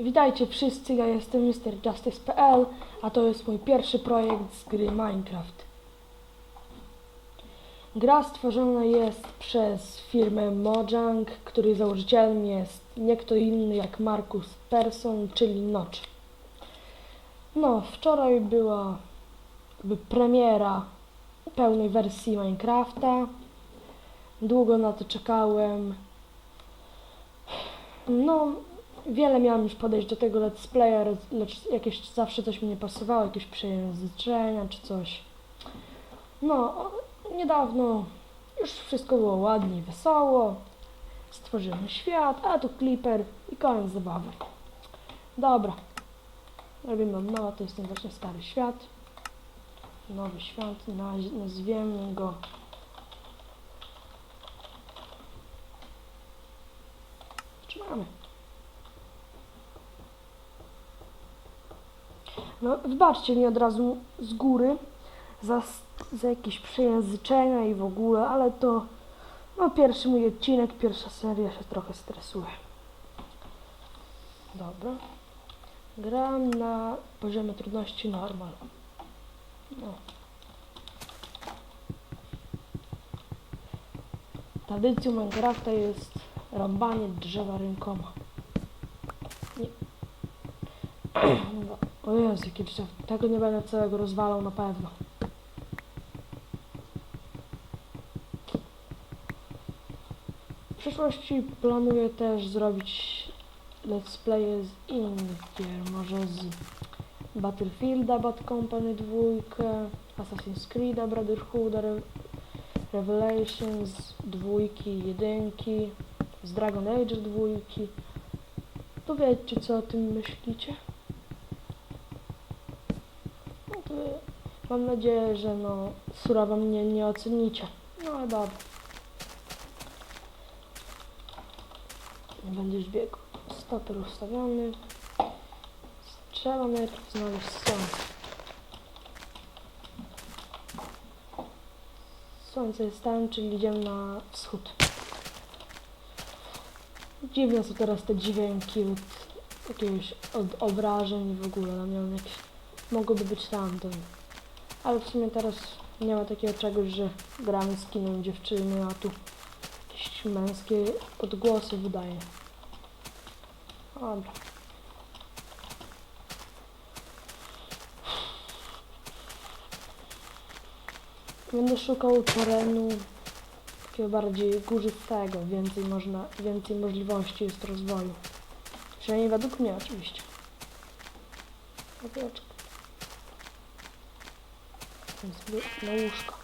Witajcie wszyscy, ja jestem Mr. Justice.pl, a to jest mój pierwszy projekt z gry Minecraft. Gra stworzona jest przez firmę Mojang, której założycielem jest nie kto inny jak Markus Persson, czyli Notch. No, wczoraj była premiera pełnej wersji Minecrafta. Długo na to czekałem. No, wiele miałem już podejść do tego let's playa, lecz- jakieś zawsze coś mi nie pasowało, jakieś przejęzyczenia czy coś. No, niedawno już wszystko było ładnie i wesoło. Stworzyłem świat, a tu Clipper i koniec zabawy. Dobra. Robimy od nowa, to jest ten właśnie stary świat. Nowy świat, naz- nazwiemy go No, wybaczcie mi od razu z góry za, za jakieś przejęzyczenia i w ogóle, ale to no, pierwszy mój odcinek, pierwsza seria się trochę stresuje. Dobra. Gram na poziomie trudności normal. No. Tradycją Minecrafta jest rąbanie drzewa rękoma. Nie. O Jezu, drzewo. Tego nie będę całego rozwalał na pewno. W przyszłości planuję też zrobić let's play z innych gier, może z Battlefielda, Bad Company 2, Assassin's Creed'a, Brotherhooda, Re Revelations, dwójki, jedynki, z Dragon Age dwójki. Powiedzcie, co o tym myślicie. No to mam nadzieję, że no surowo mnie nie ocenicie. No ale dobra. Nie będziesz biegł. Stoper ustawiony. Trzeba najpierw znaleźć słońce. Słońce jest tam, czyli idziemy na wschód. Dziwne są teraz te dźwięki od jakiegoś od obrażeń w ogóle. Jakieś, mogłoby być tamto. Ale w sumie teraz nie ma takiego czegoś, że gramy z kinem dziewczyny, a tu jakieś męskie odgłosy wydaje. Dobra. Będę szukał terenu takiego bardziej górzystego, więcej można, więcej możliwości jest rozwoju. Przynajmniej według mnie oczywiście. Opieczka. Sobie na łóżko.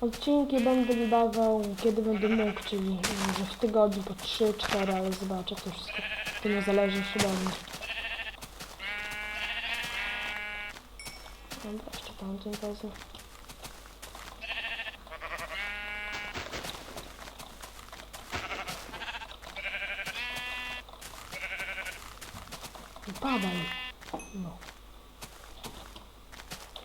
Odcinki będę wydawał kiedy będę mógł, czyli może w tygodniu po 3-4, ale zobaczę, to wszystko to nie zależy jeszcze ode mnie. Dobra, jeszcze tamten wezmę. Padaj. No.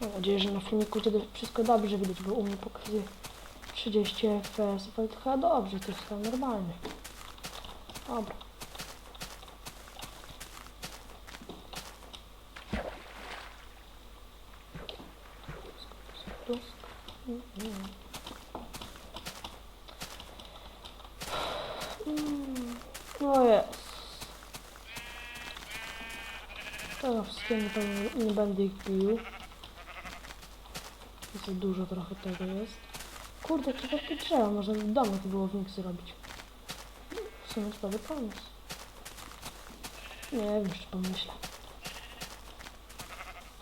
Mam nadzieję, że na filmiku wtedy wszystko dobrze widać, bo u mnie pokazuje 30 fps, ale to chyba dobrze, to jest chyba normalnie. Dobra. Mm, No. To wszystkiego nie, nie będę ich pił. Za dużo trochę tego jest. Kurde, to takie drzewa, można w domu to było w nich zrobić. W sumie dobry pomysł. Nie wiem, jeszcze pomyślę.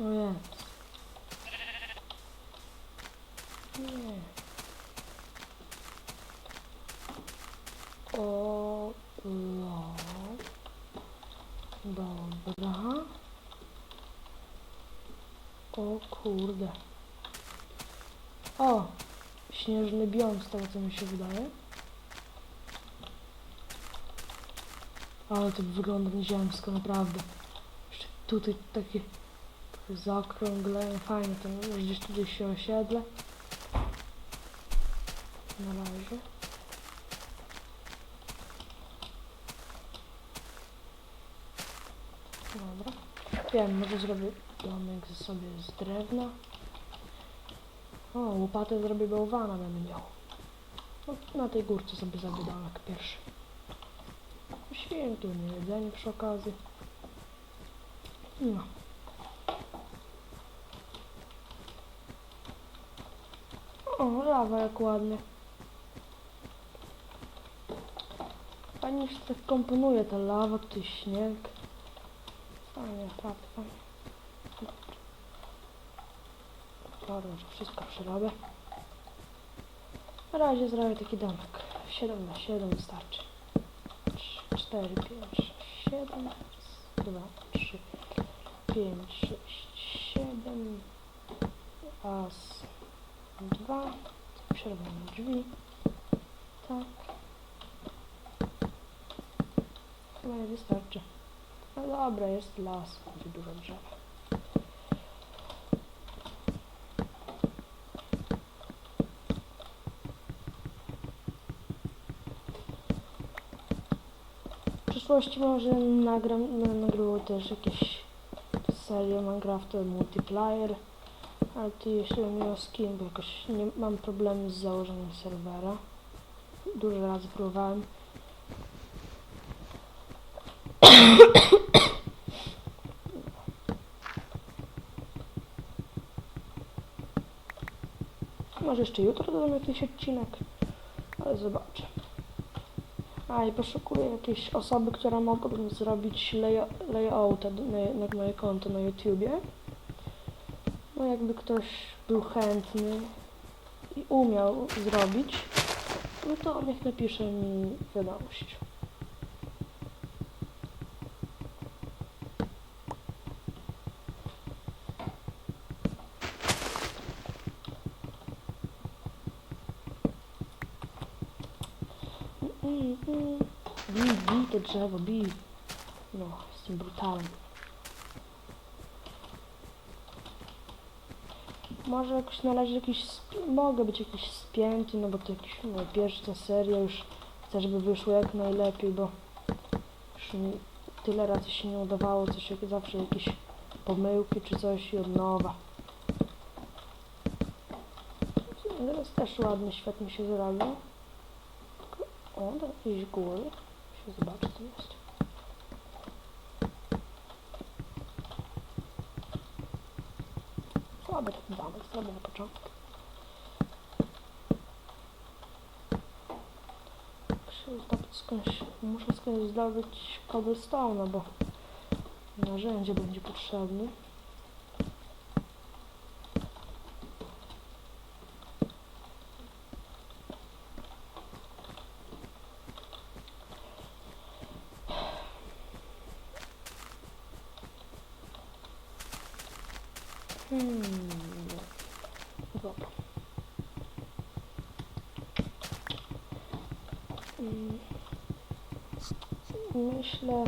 O jest. Nie. O, lo. Dobra. O kurde. O! Śnieżny biom z tego co mi się wydaje. Ale to wygląda nieziemsko, naprawdę. Jeszcze tutaj takie zaokrąglenie, fajnie to gdzieś tu gdzieś się osiedle. Na razie. Dobra. Wiem, może zrobię domek ze sobie z drewna. O, łopatę zrobię bałwana będę miał. No, na tej górce sobie zrobię domek pierwszy. Święty, nie jedzenie przy okazji. No. O, lawa jak ładnie. Fajnie się tak komponuje ta lawa, tutaj śnieg. Fajnie, fajnie. Dobra, że wszystko przerobię. Na razie zrobię taki domek. 7 na 7 wystarczy. 4, 5, 6, 7, 2, 3, 5, 6, 7, raz, dwa, przerwę na drzwi, tak, chyba nie wystarczy. No dobra, jest las, będzie dużo drzew. Przyszłości może nagram, na- nagrywał też jakieś serie Minecrafta multiplayer, ale tu jeśli chodzi o skin, bo jakoś nie mam problemy z założeniem serwera. Dużo razy próbowałem. Może jeszcze jutro dodam jakiś odcinek, ale zobaczę. A i poszukuję jakiejś osoby, która mogłaby zrobić lay layouta do- na, na moje konto na YouTubie. No jakby ktoś był chętny i umiał zrobić, no to niech napisze mi wiadomość. Mm, mm. Bij, bij te drzewo, bij. No, jestem brutalny. Może jakoś na razie jakiś, mogę być jakiś spięty, no bo to jakiś, no, pierwsza seria już chcę, żeby wyszło jak najlepiej, bo już mi tyle razy się nie udawało, coś jak zawsze jakieś pomyłki czy coś i od nowa. Teraz też ładny świat mi się zrobił. O, do jakiejś góry. Się zobaczy, co jest. Słaby taki domek, słaby na zdobyć skądś, muszę skądś zdobyć cobblestone, bo narzędzie będzie potrzebne. Myślę,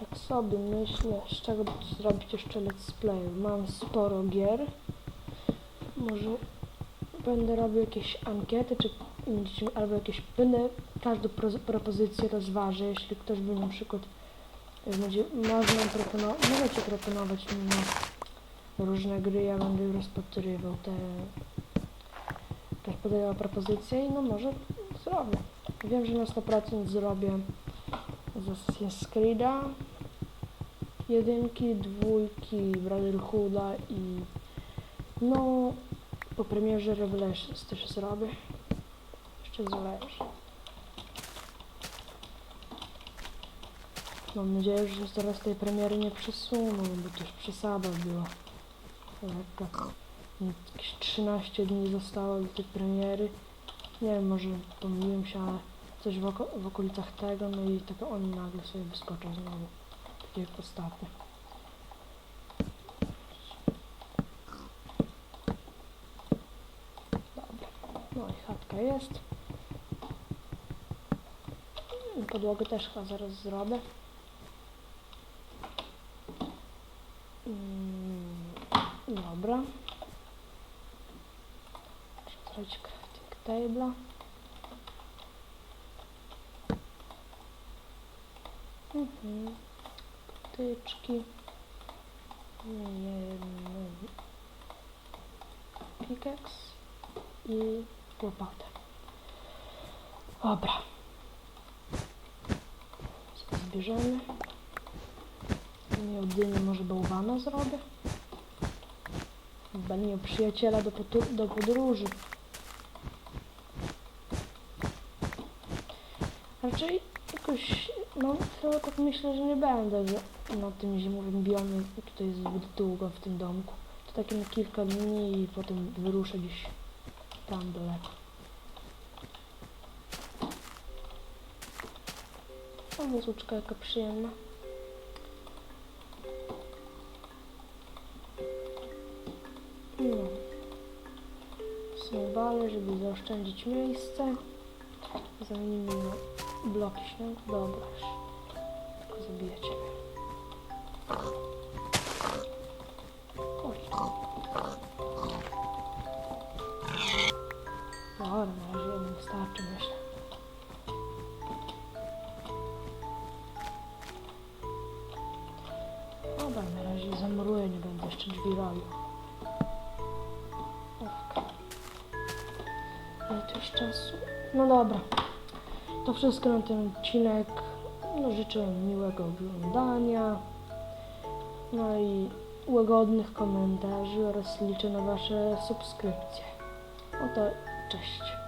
tak sobie myślę, z czego zrobić jeszcze let's play. Mam sporo gier. Może będę robił jakieś ankiety, czy albo jakieś, będę każdą pro- propozycję rozważę, jeśli ktoś by na przykład jak będzie, można proponować, możecie proponować różne gry, ja będę rozpatrywał te podaje propozycje i no może zrobię. Wiem, że na 100% zrobię z Assassin's Creed'a jedynki, dwójki, Brotherhooda i no po premierze Revelations też zrobię. Jeszcze zależy. Mam nadzieję, że zaraz tej premiery nie przesuną, bo już przesada była. Lekka. Jakieś 13 dni zostało do tej premiery. Nie wiem, może pomyliłem się, ale coś w, oko w okolicach tego, no i tak oni nagle sobie wyskoczą znowu. Tak jak ostatnio. Dobra. No i chatka jest. Podłogę też chyba zaraz zrobię. Mm. Dobra. Muszę zrobić crafting table'a. Mhm. Potyczki. Jeden pickaxe i łopatę. Dobra. Zbierzemy? Nie jedynie może bałwana zrobię. Chyba nie przyjaciela do, do podróży. Raczej jakoś, no chyba tak myślę, że nie będę na tym zimowym biomie, tutaj jest zbyt długo w tym domku. To takie na kilka dni i potem wyruszę gdzieś tam daleko. O, muzyczka jaka przyjemna. No. Snowbale, żeby zaoszczędzić miejsce. Zamienimy bloki śniegu. Dobra. Tylko zabiję ciebie. Dobra, na razie jeden wystarczy, myślę. Dobra, na razie zamuruję, nie będę jeszcze drzwi robił. Ile to już czasu? No dobra. To wszystko na ten odcinek. No, życzę miłego oglądania. No i łagodnych komentarzy oraz liczę na Wasze subskrypcje. No to cześć.